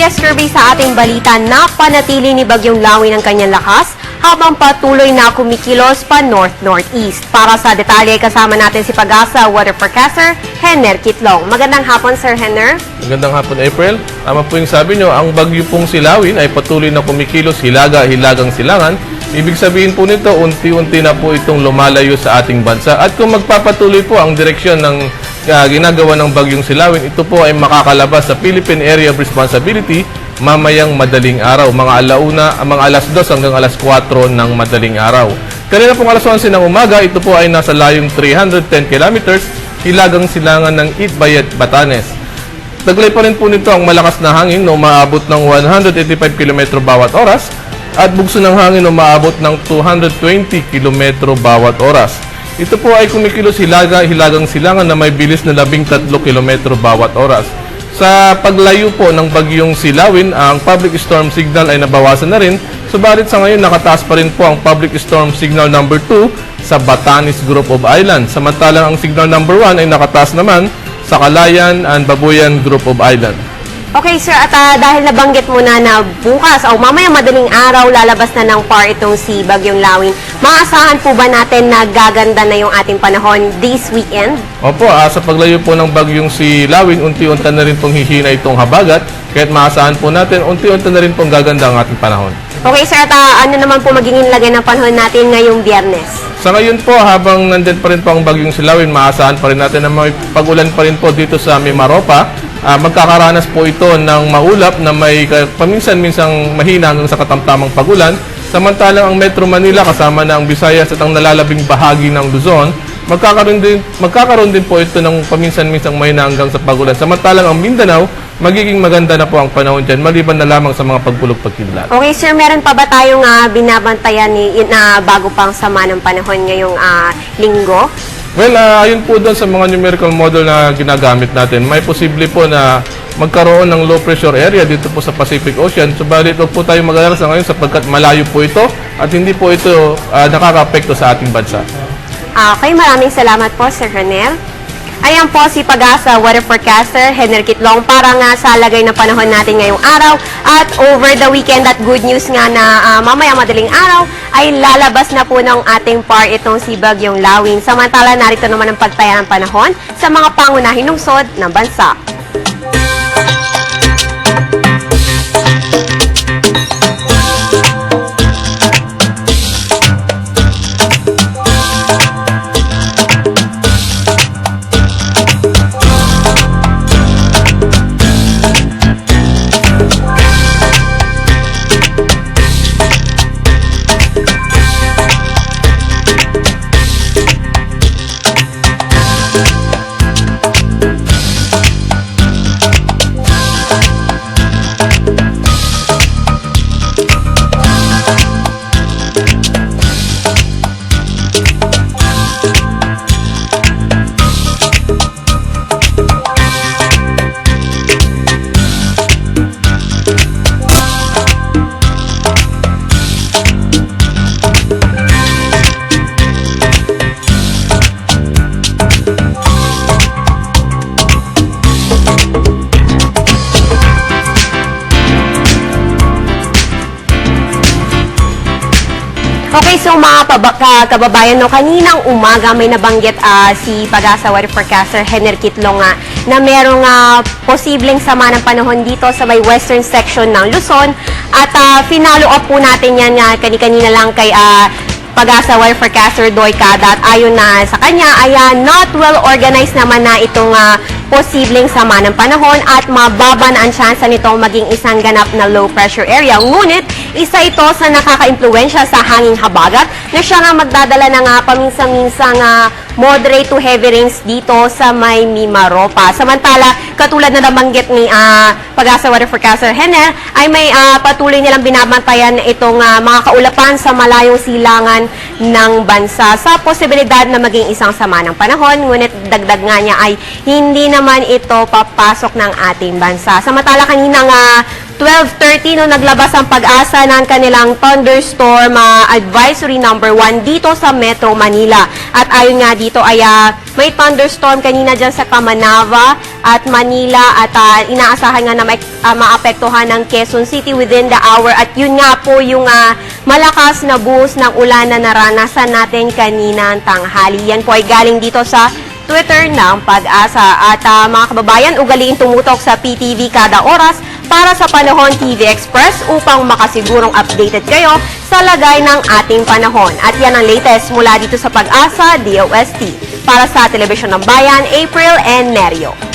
Yes, Kirby, sa ating balita, napanatili ni Bagyong Lawin ang kanyang lakas habang patuloy na kumikilos pa north-northeast. Para sa detalye, kasama natin si Pagasa Weather Forecaster, Henner Kitlong. Magandang hapon, Sir Henner. Magandang hapon, April. Tama po yung sabi nyo, ang bagyo pong silawin ay patuloy na kumikilos hilaga-hilagang silangan. Ibig sabihin po nito, unti-unti na po itong lumalayo sa ating bansa. At kung magpapatuloy po ang direksyon ng ah, ginagawa ng bagyong silawin, ito po ay makakalabas sa Philippine Area of Responsibility mamayang madaling araw, mga alauna, ah, mga alas 2 hanggang alas 4 ng madaling araw. Kanina pong alas 11 ng umaga, ito po ay nasa layong 310 kilometers, hilagang silangan ng Itbayat, Batanes. Taglay pa rin po nito ang malakas na hangin na umaabot ng 185 km bawat oras at bugso ng hangin na umaabot ng 220 km bawat oras. Ito po ay kumikilos hilaga, hilagang silangan na may bilis na 13 km bawat oras. Sa paglayo po ng bagyong silawin, ang public storm signal ay nabawasan na rin, subalit sa ngayon nakataas pa rin po ang public storm signal number 2 sa Batanes Group of Islands. Samantalang ang signal number 1 ay nakataas naman sa Kalayan and Babuyan Group of Island. Okay, Sir, at ah, dahil nabanggit mo na na bukas o mamaya madaling araw lalabas na ng par itong si Bagyong Lawin, maasahan po ba natin na gaganda na yung ating panahon this weekend? Opo, ah, sa paglayo po ng bagyong si Lawin, unti-unti na rin pong hihina itong habagat, kaya't maasahan po natin, unti-unti na rin pong gaganda ang ating panahon. Okay, Sir, at ah, ano naman po magiging lagay ng panahon natin ngayong biyernes? Sa ngayon po, habang nandyan pa rin po ang bagyong si Lawin, maasahan pa rin natin na may pagulan pa rin po dito sa Mimaropa. Ah, magkakaranas po ito ng maulap na may paminsan-minsang mahina hanggang sa katamtamang pagulan. Samantalang ang Metro Manila kasama na ang Visayas at ang nalalabing bahagi ng Luzon, magkakaroon din, magkakaroon din po ito ng paminsan-minsang mahina hanggang sa pagulan. Samantalang ang Mindanao, magiging maganda na po ang panahon dyan, maliban na lamang sa mga pagbulog pagkidlat. Okay, Sir, meron pa ba tayong ah, binabantayan ni, na bago pang sama ng panahon ngayong ah, linggo? Well, ah, ayun po doon sa mga numerical model na ginagamit natin, may posible po na magkaroon ng low pressure area dito po sa Pacific Ocean. Subalit huwag po tayo mag-alala sa ngayon sapagkat malayo po ito at hindi po ito ah, nakaka-apekto sa ating bansa. Ah, Okay, maraming salamat po, Sir Renel. Ayan po si Pagasa Weather Forecaster, Henry Kitlong, para nga sa lagay ng panahon natin ngayong araw. At over the weekend at good news nga na ah, mamaya madaling araw ay lalabas na po ng ating par itong si Bagyong Lawin. Samantala narito naman ang pagtaya ng panahon sa mga pangunahing lungsod ng bansa. Okay, so mga paba- ka- kababayan, no, kaninang umaga may nabanggit ah, si Pagasa Weather Forecaster Henry Kitlong nga na merong ah, posibleng sama ng panahon dito sa may western section ng Luzon. At ah, finalo up po natin yan nga kani-kanina lang kay ah, Pag-asa Weather Forecaster Doy Kadat. Ayon na sa kanya, ay ah, not well organized naman na itong ah, posibleng sama ng panahon at mababa na ang tsansa nitong maging isang ganap na low pressure area. Ngunit, isa ito sa nakaka-impluensya sa hanging habagat na siya nga magdadala ng uh, paminsan-minsang ah, moderate to heavy rains dito sa may Mimaropa. Samantala, katulad na nabanggit ni ah, Pag-asa Weather Forecaster Henner, ay may ah, patuloy nilang binabantayan itong ah, mga kaulapan sa malayong silangan ng bansa sa posibilidad na maging isang sama ng panahon. Ngunit dagdag nga niya ay hindi naman ito papasok ng ating bansa. Samantala kanina nga 12.30 nung naglabas ang pag-asa ng kanilang thunderstorm ah, advisory number 1 dito sa Metro Manila. At ayon nga dito ay ah, may thunderstorm kanina dyan sa Kamanava at Manila at ah, inaasahan nga na ma- ah, maapektuhan ng Quezon City within the hour. At yun nga po yung ah, malakas na buhos ng ulan na naranasan natin kanina ng tanghali. Yan po ay galing dito sa Twitter ng Pag-asa. At ah, mga kababayan, ugaliin tumutok sa PTV kada oras para sa Panahon TV Express upang makasigurong updated kayo sa lagay ng ating panahon. At yan ang latest mula dito sa Pag-asa DOST. Para sa Telebisyon ng Bayan, April and Nerio.